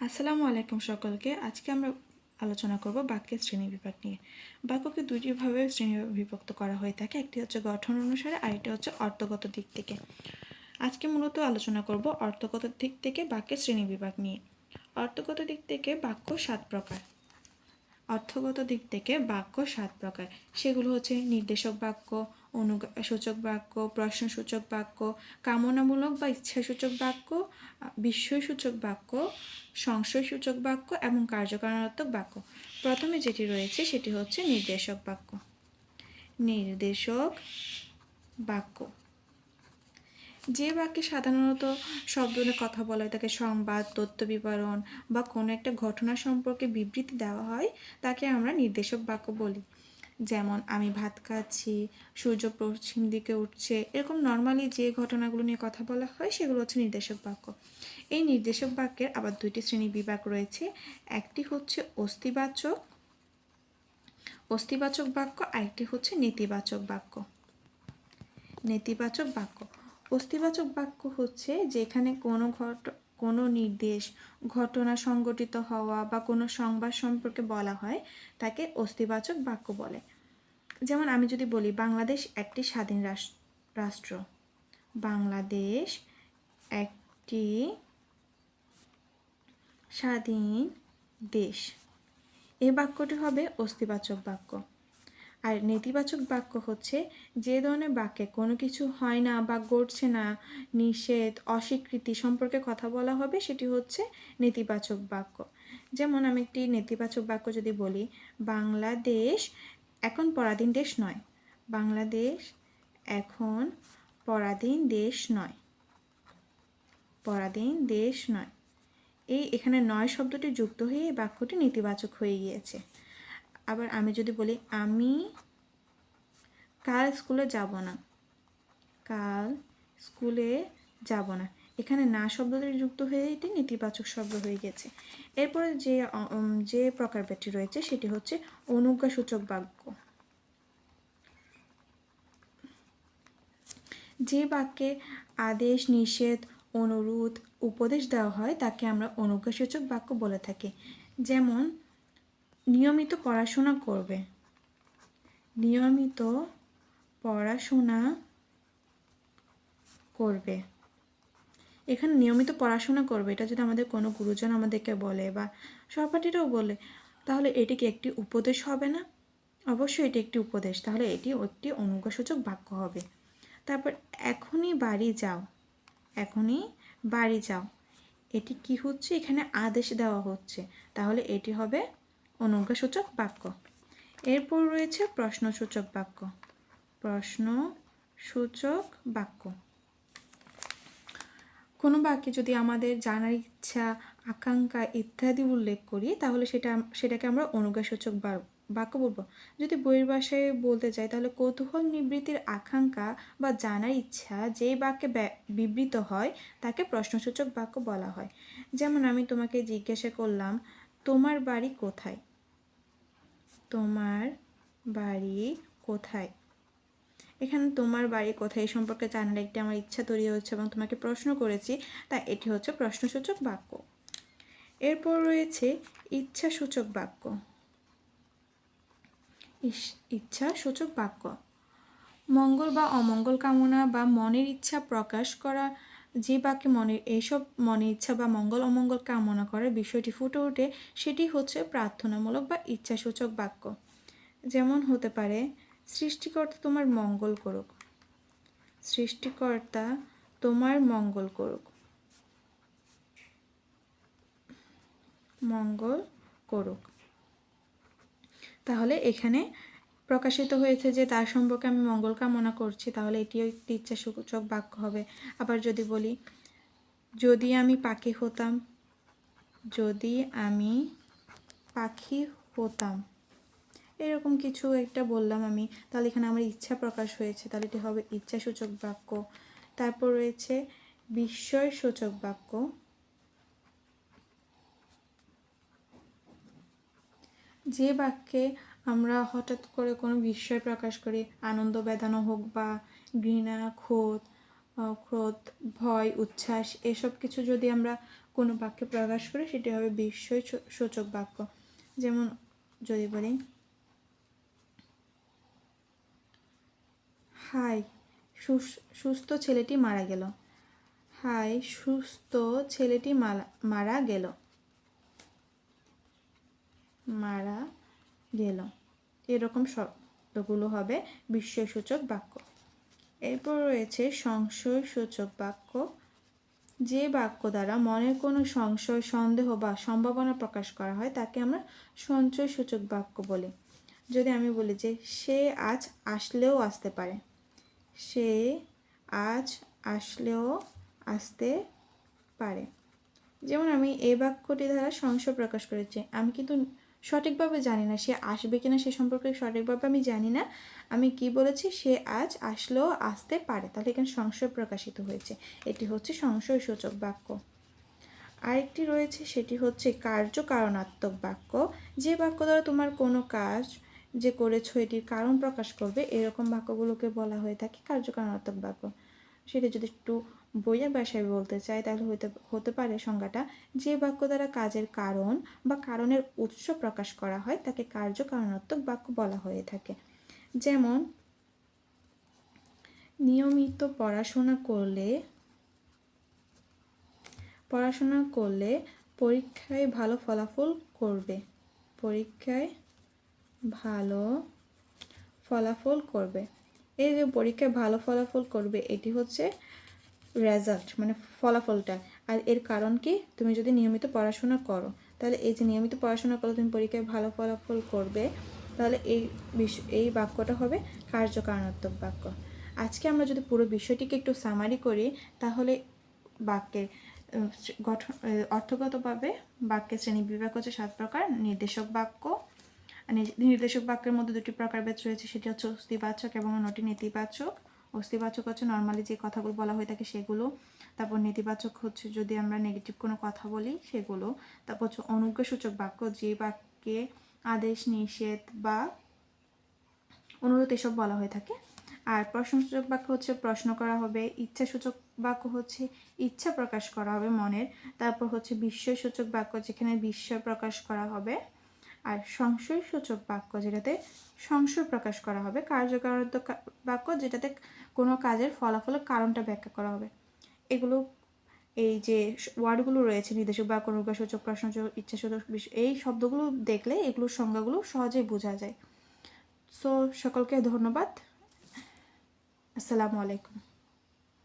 আসসালামু আলাইকুম সকলকে। আজকে আমরা আলোচনা করব বাক্যের শ্রেণি বিভাগ নিয়ে। বাক্যকে দুইটিভাবে শ্রেণি বিভক্ত করা হয়ে থাকে। একটি হচ্ছে গঠন অনুসারে, আরেকটি হচ্ছে অর্থগত দিক থেকে। আজকে মূলত আলোচনা করব অর্থগত দিক থেকে বাক্যের শ্রেণি বিভাগ নিয়ে। অর্থগত দিক থেকে বাক্য সাত প্রকার। অর্থগত দিক থেকে বাক্য সাত প্রকার। সেগুলো হচ্ছে নির্দেশক বাক্য অনুসূচক বাক্য, প্রশ্নসূচক বাক্য, কামনামূলক বা ইচ্ছাসূচক বাক্য বিস্ময়সূচক বাক্য, সংশয়সূচক বাক্য এবং কার্যকারণাত্মক বাক্য। প্রথমে যেটি রয়েছে সেটি হচ্ছে নির্দেশক বাক্য। নির্দেশক বাক্য। যে বাক্যে সাধারণত শব্দ কথা বলা হয়, তাকে সংবাদ, তথ্য বিবরণ বা কোনো একটা ঘটনা সম্পর্কে বিবৃতি দেওয়া হয়, তাকে আমরা নির্দেশক বাক্য বলি। যেমন আমি ভাত খাচ্ছি, সূর্য পশ্চিম দিকে উঠছে, এরকম নর্মালি যে ঘটনাগুলো নিয়ে কথা বলা হয় সেগুলো হচ্ছে নির্দেশক বাক্য। এই নির্দেশক বাক্যের আবার দুইটি শ্রেণি বিভাগ রয়েছে। একটি হচ্ছে অস্তিবাচক অস্তিবাচক বাক্য, আরেকটি হচ্ছে নেতিবাচক বাক্য। নেতিবাচক বাক্য। অস্তিবাচক বাক্য হচ্ছে যেখানে কোনো ঘট কোনো নির্দেশ, ঘটনা সংগঠিত হওয়া বা কোনো সংবাদ সম্পর্কে বলা হয়, তাকে অস্তিবাচক বাক্য বলে। যেমন আমি যদি বলি, বাংলাদেশ একটি স্বাধীন রাষ্ট্র। বাংলাদেশ একটি স্বাধীন দেশ। এই বাক্যটি হবে অস্তিবাচক বাক্য। আর নেতিবাচক বাক্য হচ্ছে, যে ধরনের বাক্যে কোনো কিছু হয় না বা ঘটছে না, নিষেধ, অস্বীকৃতি সম্পর্কে কথা বলা হবে, সেটি হচ্ছে নেতিবাচক বাক্য। যেমন আমি একটি নেতিবাচক বাক্য যদি বলি, বাংলাদেশ এখন পরাধীন দেশ নয়। বাংলাদেশ এখন পরাধীন দেশ নয়। পরাধীন দেশ নয়। এই এখানে নয় শব্দটি যুক্ত হয়ে এই বাক্যটি নেতিবাচক হয়ে গিয়েছে। আবার আমি যদি বলি, আমি কাল স্কুলে যাব না। কাল স্কুলে যাব না। এখানে না শব্দটি যুক্ত হয়ে এটি নেতিবাচক শব্দ হয়ে গেছে। এরপরে যে যে প্রকারভেদটি রয়েছে, সেটি হচ্ছে অনুজ্ঞাসূচক বাক্য। যে বাক্যে আদেশ, নিষেধ, অনুরোধ, উপদেশ দেওয়া হয়, তাকে আমরা অনুজ্ঞাসূচক বাক্য বলে থাকি। যেমন নিয়মিত পড়াশোনা করবে। নিয়মিত পড়াশোনা করবে। এখানে নিয়মিত পড়াশোনা করবে, এটা যদি আমাদের কোনো গুরুজন আমাদেরকে বলে বা সহপাঠীরাও বলে, তাহলে এটি কি একটি উপদেশ হবে না? অবশ্যই এটি একটি উপদেশ, তাহলে এটি একটি অনুজ্ঞাসূচক বাক্য হবে। তারপর, এখনই বাড়ি যাও, এখনই বাড়ি যাও। এটি কি হচ্ছে? এখানে আদেশ দেওয়া হচ্ছে। তাহলে এটি হবে অনুজ্ঞাসূচক বাক্য। এরপর রয়েছে প্রশ্নসূচক বাক্য। প্রশ্নসূচক বাক্য। কোনো বাক্যে যদি আমাদের জানার ইচ্ছা, আকাঙ্ক্ষা ইত্যাদি উল্লেখ করি, তাহলে সেটা সেটাকে আমরা অনুজ্ঞাসূচক বাক্য বলব। যদি বইয়ের ভাষায় বলতে চাই, তাহলে কৌতূহল, নিবৃত্তির আকাঙ্ক্ষা বা জানার ইচ্ছা যেই বাক্যে বিবৃত হয়, তাকে প্রশ্নসূচক বাক্য বলা হয়। যেমন আমি তোমাকে জিজ্ঞাসা করলাম, তোমার বাড়ি কোথায়? তোমার বাড়ি কোথায়? এখানে তোমার বাড়ি কোথায় সম্পর্কে জানার একটি আমার ইচ্ছা তৈরি হচ্ছে এবং তোমাকে প্রশ্ন করেছি তা এটি হচ্ছে প্রশ্নসূচক বাক্য। এরপর রয়েছে ইচ্ছাসূচক বাক্য। ইচ্ছা সূচক বাক্য। মঙ্গল বা অমঙ্গল কামনা বা মনের ইচ্ছা প্রকাশ করা যে বাক্যে মনের এইসব মনের ইচ্ছা বা মঙ্গল অমঙ্গল কামনা করার বিষয়টি ফুটে ওঠে, সেটি হচ্ছে প্রার্থনামূলক বা ইচ্ছাসূচক বাক্য। যেমন হতে পারে, সৃষ্টিকর্তা তোমার মঙ্গল করুক। সৃষ্টিকর্তা তোমার মঙ্গল করুক। মঙ্গল করুক। তাহলে এখানে প্রকাশিত হয়েছে যে তার সম্পর্কে আমি মঙ্গল কামনা করছি, তাহলে এটিও একটি ইচ্ছা সূচক বাক্য হবে। আবার যদি বলি, যদি আমি পাখি হতাম, যদি আমি পাখি হতাম। এরকম কিছু একটা বললাম আমি। তাহলে এখানে আমার ইচ্ছা প্রকাশ হয়েছে, তাহলে এটি হবে ইচ্ছা সূচক বাক্য। তারপর রয়েছে বিস্ময় সূচক বাক্য। যে বাক্যে আমরা হঠাৎ করে কোনো বিস্ময় প্রকাশ করি। আনন্দ বেদানো হোক বা ঘৃণা ক্রোধ ক্রোধ, ভয়, উচ্ছ্বাস, এসব কিছু যদি আমরা কোনো বাক্যে প্রকাশ করি, সেটি হবে বিস্ময় সূচক বাক্য। যেমন যদি বলি, হাই, সুস- সুস্থ ছেলেটি মারা গেল। হাই, সুস্থ ছেলেটি মারা গেল। মারা গেল এরকম শব্দগুলো হবে বিস্ময়সূচক বাক্য। এরপর রয়েছে সংশয়সূচক বাক্য। যে বাক্য দ্বারা মনের কোনো সংশয়, সন্দেহ বা সম্ভাবনা প্রকাশ করা হয়, তাকে আমরা সঞ্চয়সূচক বাক্য বলি। যদি আমি বলি যে, সে আজ আসলেও আসতে পারে। সে আজ আসলেও আসতে পারে। যেমন আমি এই বাক্যটি দ্বারা সংশয় প্রকাশ করেছি, আমি কিন্তু সঠিকভাবে জানি না, সে আসবে কিনা সে সম্পর্কে সঠিকভাবে আমি জানি না। আমি কি বলেছি? সে আজ আসলেও আসতে পারে। তাহলে এখানে সংশয় প্রকাশিত হয়েছে। এটি হচ্ছে সংশয়সূচক বাক্য। আরেকটি রয়েছে, সেটি হচ্ছে কার্যকারণাত্মক বাক্য। যে বাক্য দ্বারা তোমার কোনো কাজ যে করেছ, এটির কারণ প্রকাশ করবে, এরকম বাক্যগুলোকে বলা হয়ে থাকে কার্যকারণাত্মক বাক্য। সেটা যদি একটু বইয়ের ভাষায় বলতে চাই, তাহলে হতে হতে পারে সংজ্ঞাটা, যে বাক্য দ্বারা কাজের কারণ বা কারণের উৎস প্রকাশ করা হয়, তাকে কার্যকারণাত্মক বাক্য বলা হয়ে থাকে। যেমন, নিয়মিত পড়াশোনা করলে পড়াশোনা করলে পরীক্ষায় ভালো ফলাফল করবে। পরীক্ষায় ভালো ফলাফল করবে। এই যে পরীক্ষায় ভালো ফলাফল করবে, এটি হচ্ছে রেজাল্ট মানে ফলাফলটা। আর এর কারণ কি? তুমি যদি নিয়মিত পড়াশোনা করো, তাহলে এই যে নিয়মিত পড়াশোনা করো তুমি পরীক্ষায় ভালো ফলাফল করবে, তাহলে এই এই বাক্যটা হবে কার্যকারণাত্মক বাক্য। আজকে আমরা যদি পুরো বিষয়টিকে একটু সামারি করি, তাহলে বাক্যের গঠন অর্থগতভাবে বাক্যের শ্রেণি বিভাগ হচ্ছে সাত প্রকার, নির্দেশক বাক্য। নির্দেশক বাক্যের মধ্যে দুটি প্রকার প্রকারভেদ রয়েছে, সেটি হচ্ছে অস্তিবাচক এবং অন্যটি নেতিবাচক। অস্তিবাচক হচ্ছে নর্মালি যে কথাগুলো বলা হয়ে থাকে সেগুলো। তারপর নেতিবাচক হচ্ছে যদি আমরা নেগেটিভ কোনো কথা বলি, সেগুলো। তারপর হচ্ছে অনুজ্ঞাসূচক বাক্য, যে বাক্যে আদেশ, নিষেধ বা অনুরোধ এসব বলা হয়ে থাকে। আর প্রশ্নসূচক বাক্য হচ্ছে প্রশ্ন করা হবে, ইচ্ছাসূচক বাক্য হচ্ছে ইচ্ছা প্রকাশ করা হবে মনের। তারপর হচ্ছে বিস্ময়সূচক বাক্য, যেখানে বিস্ময় প্রকাশ করা হবে। আর সংশয়সূচক বাক্য যেটাতে সংশয় প্রকাশ করা হবে কার্যকারত্ব বাক্য যেটাতে কোনো কাজের ফলাফলের কারণটা ব্যাখ্যা করা হবে। এগুলো, এই যে ওয়ার্ডগুলো রয়েছে, নির্দেশক বাক্য অনুজ্ঞাসূচক প্রশ্নসূচক, ইচ্ছাসূচক বিষ- এই শব্দগুলো দেখলে এগুলোর সংজ্ঞাগুলো সহজেই বোঝা যায়। সো, সকলকে ধন্যবাদ। আসসালামু আলাইকুম।